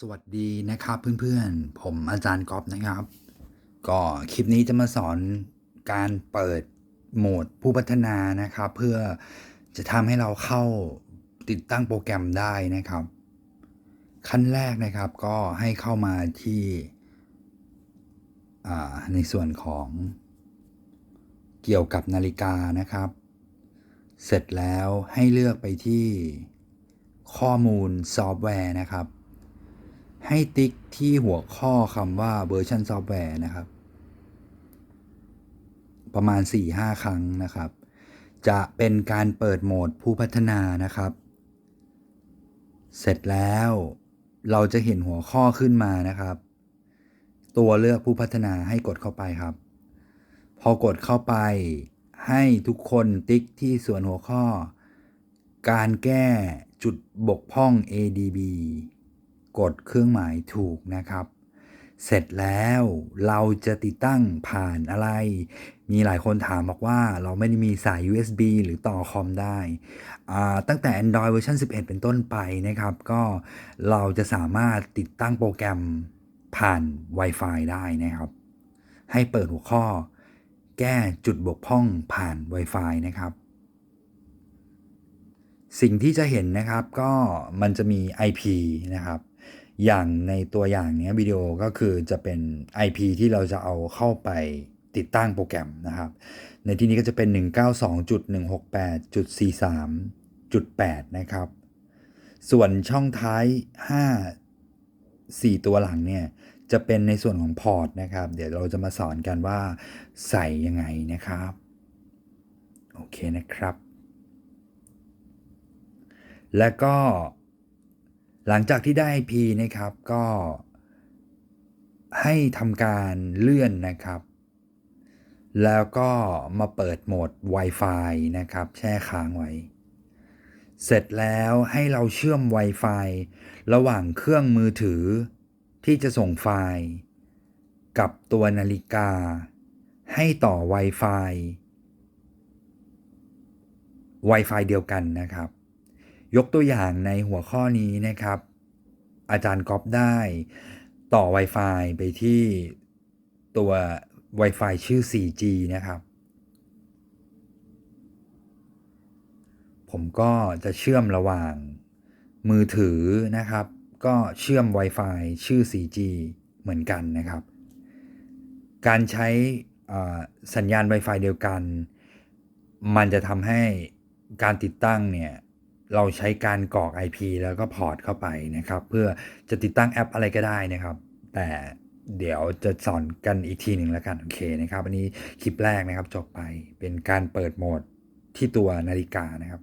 สวัสดีนะครับเพื่อนๆ ผมอาจารย์ก๊อฟนะครับ ก็คลิปนี้จะมาสอนการเปิดโหมดผู้พัฒนานะครับ เพื่อจะทำให้เราเข้าติดตั้งโปรแกรมได้นะครับ ขั้นแรกนะครับก็ให้เข้ามาที่ในส่วนของเกี่ยวกับนาฬิกานะครับ เสร็จแล้วให้เลือกไปที่ข้อมูลซอฟต์แวร์นะครับ ให้ติ๊กที่หัวข้อคำว่าเวอร์ชันซอฟต์แวร์นะครับ ประมาณ 4-5 ครั้งนะครับ จะเป็นการเปิดโหมดผู้พัฒนานะครับ เสร็จแล้วเราจะเห็นหัวข้อขึ้นมานะครับ ตัวเลือกผู้พัฒนาให้กดเข้าไปครับ พอกดเข้าไปให้ทุกคนติ๊กที่ส่วนหัวข้อ การแก้จุดบกพร่อง ADB กดเครื่องหมายถูกนะครับ เสร็จแล้วเราจะติดตั้งผ่านอะไร มีหลายคนถามบอกว่าเราไม่ได้มีสาย USB หรือต่อคอมได้ ตั้งแต่ Android เวอร์ชัน11 เป็นต้นไปนะครับ ก็เราจะสามารถติดตั้งโปรแกรมผ่าน Wi-Fi ได้นะครับ ให้เปิดหัวข้อ แก้จุดบกพร่องผ่าน Wi-Fi นะครับสิ่งที่จะเห็นนะครับก็มันจะมี IP นะครับ อย่างในตัวอย่างเนี้ยวิดีโอก็คือจะเป็น IP ที่เราจะเอาเข้าไปติดตั้งโปรแกรมนะครับ ในที่นี้ก็จะเป็น 192.168.43.8 นะครับ ส่วนช่องท้าย 5 4 ตัวหลังเนี่ย จะเป็นในส่วนของพอร์ตนะครับ เดี๋ยวเราจะมาสอนกันว่าใส่ยังไงนะครับ โอเคนะครับ แล้วก็ หลังจากที่ได้ IP นะครับก็ให้ทำการเลื่อนนะครับ แล้วก็มาเปิดโหมด Wi-Fi นะครับ แช่ค้างไว้ เสร็จแล้วให้เราเชื่อม Wi-Fi ระหว่างเครื่องมือถือ ที่จะส่งไฟล์ กับตัวนาฬิกา ให้ต่อ Wi-Fi Wi-Fi เดียวกันนะครับ ยกตัวอย่างในหัวข้อนี้นะครับ อาจารย์ก๊อฟได้ต่อ Wi-Fi ไปที่ตัว Wi-Fi ชื่อ 4G นะครับ ผมก็จะเชื่อมระหว่างมือถือนะครับ ก็เชื่อม Wi-Fi ชื่อ 4G เหมือนกันนะครับ การใช้สัญญาณ Wi-Fi เดียวกัน มันจะทำให้การติดตั้งเนี่ย เราใช้การกรอก IP แล้วก็พอร์ตเข้าไปนะครับ เพื่อจะติดตั้งแอปอะไรก็ได้นะครับ แต่เดี๋ยวจะสอนกันอีกทีหนึ่งแล้วกัน โอเคนะครับ อันนี้คลิปแรกนะครับจบไปเป็นการเปิดโหมดที่ตัวนาฬิกานะครับ